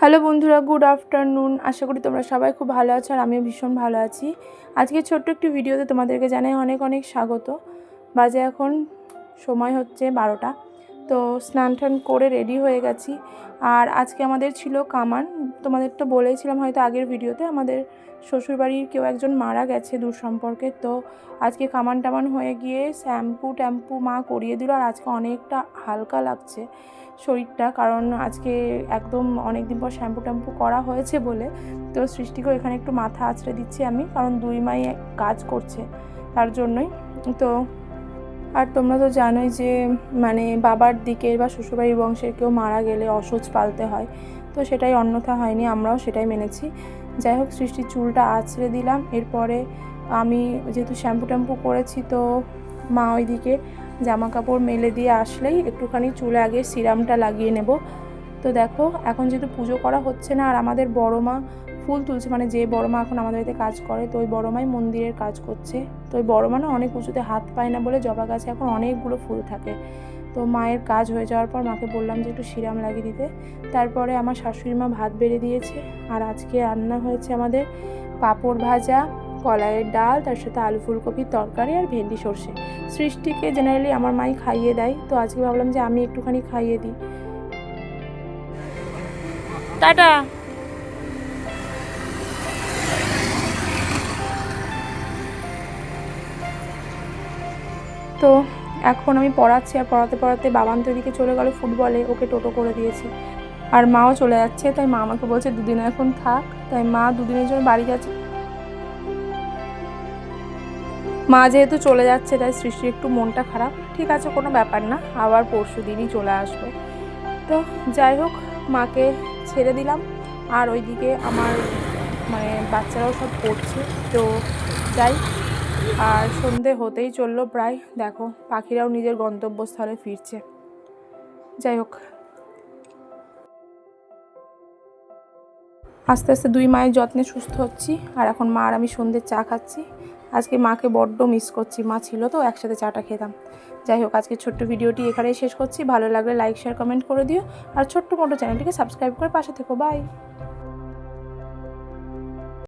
Hello বন্ধুরা, good afternoon. আশা করি তোমরা সবাই খুব ভালো আছো আর আমিও ভীষণ ভালো আছি। আজকে ছোট্ট একটি ভিডিওতে তোমাদেরকে জানাই অনেক অনেক স্বাগত। বাজে এখন সময় হচ্ছে বারোটা। তো স্নান টান করে রেডি হয়ে গেছি। আর আজকে আমাদের ছিল কামান। তোমাদের তো বলেইছিলাম হয়তো আগের ভিডিওতে আমাদের শ্বশুরবাড়ির কেউ একজন মারা গেছে দূর সম্পর্কে। তো আজকে কামান টামান হয়ে গিয়ে শ্যাম্পু ট্যাম্পু মা করিয়ে দিল আর আজকে অনেকটা হালকা লাগছে শরীরটা। কারণ আজকে একদম অনেক দিন পর শ্যাম্পু ট্যাম্পু করা হয়েছে বলে। তো সৃষ্টিকেও এখানে একটু মাথা আছড়ে দিচ্ছি আমি। কারণ দুই মাই কাজ করছে তার জন্যই। তো আর তোমরা তো জানোই যে মানে বাবার দিকের বা শ্বশুরবাড়ির বংশের কেউ মারা গেলে অসহ্য পালতে হয়। তো সেটাই অন্যথা হয়নি, আমরাও সেটাই মেনেছি। যাই হোক, সৃষ্টির চুলটা আছড়ে দিলাম। এরপরে আমি যেহেতু শ্যাম্পু ট্যাম্পু করেছি, তো মা ওইদিকে জামা কাপড় মেলে দিয়ে আসলেই একটুখানি চুলে আগে সিরামটা লাগিয়ে নেব। তো দেখো, এখন যেহেতু পুজো করা হচ্ছে না, আর আমাদের বড় মা ফুল তুলছে। মানে যে বড় মা এখন আমাদের বাড়িতে কাজ করে, তো ওই বড় মাই মন্দিরের কাজ করছে। তো ওই বড় মা না অনেক উঁচুতে হাত পায় না বলে জবা গাছে এখন অনেকগুলো ফুল থাকে। তো মায়ের কাজ হয়ে যাওয়ার পর মাকে বললাম যে একটু সিরাম লাগিয়ে দিতে। তারপরে আমার শাশুড়ি মা ভাত বেড়ে দিয়েছে। আর আজকে রান্না হয়েছে আমাদের পাঁপড় ভাজা, কলাইয়ের ডাল, তার সাথে আলু ফুলকপির তরকারি আর ভেন্ডি সর্ষে। সৃষ্টিকে জেনারেলি আমার মাই খাইয়ে দেয়। তো আজকে ভাবলাম যে আমি একটুখানি খাইয়ে দিই। টাটা। তো এখন আমি পড়াচ্ছি আর পড়াতে পড়াতে বাবান তো এদিকে চলে গেল ফুটবলে, ওকে টোটো করে দিয়েছি। আর মাও চলে যাচ্ছে, তাই মা আমাকে বলছে, দুদিন এখন থাক। তাই মা দুদিনের জন্য বাড়ি যাচ্ছে। মা যেহেতু চলে যাচ্ছে, তাই সৃষ্টির একটু মনটা খারাপ। ঠিক আছে, কোনো ব্যাপার না, আবার পরশু দিনই চলে আসবে। তো যাই হোক, মাকে ছেড়ে দিলাম। আর ওইদিকে আমার মানে বাচ্চারাও সব পড়ছে। তো যাই আর সন্ধে হতেই চলল প্রায়। দেখো, পাখিরাও নিজের গন্তব্যস্থলে ফিরছে। যাই হোক। আস্তে আস্তে দুই মায়ের যত্নে সুস্থ হচ্ছি। আর এখন মা আর আমি সন্ধ্যের চা খাচ্ছি। আজকে মাকে বড্ড মিস করছি। মা ছিল তো, একসাথে চাটা খেতাম। যাই হোক আজকে ছোট্ট ভিডিওটি এখানেই শেষ করছি। ভালো লাগলে লাইক শেয়ার কমেন্ট করে দিও। আর ছোট্ট মোটো চ্যানেলটিকে সাবস্ক্রাইব করে পাশে থেকো। বাই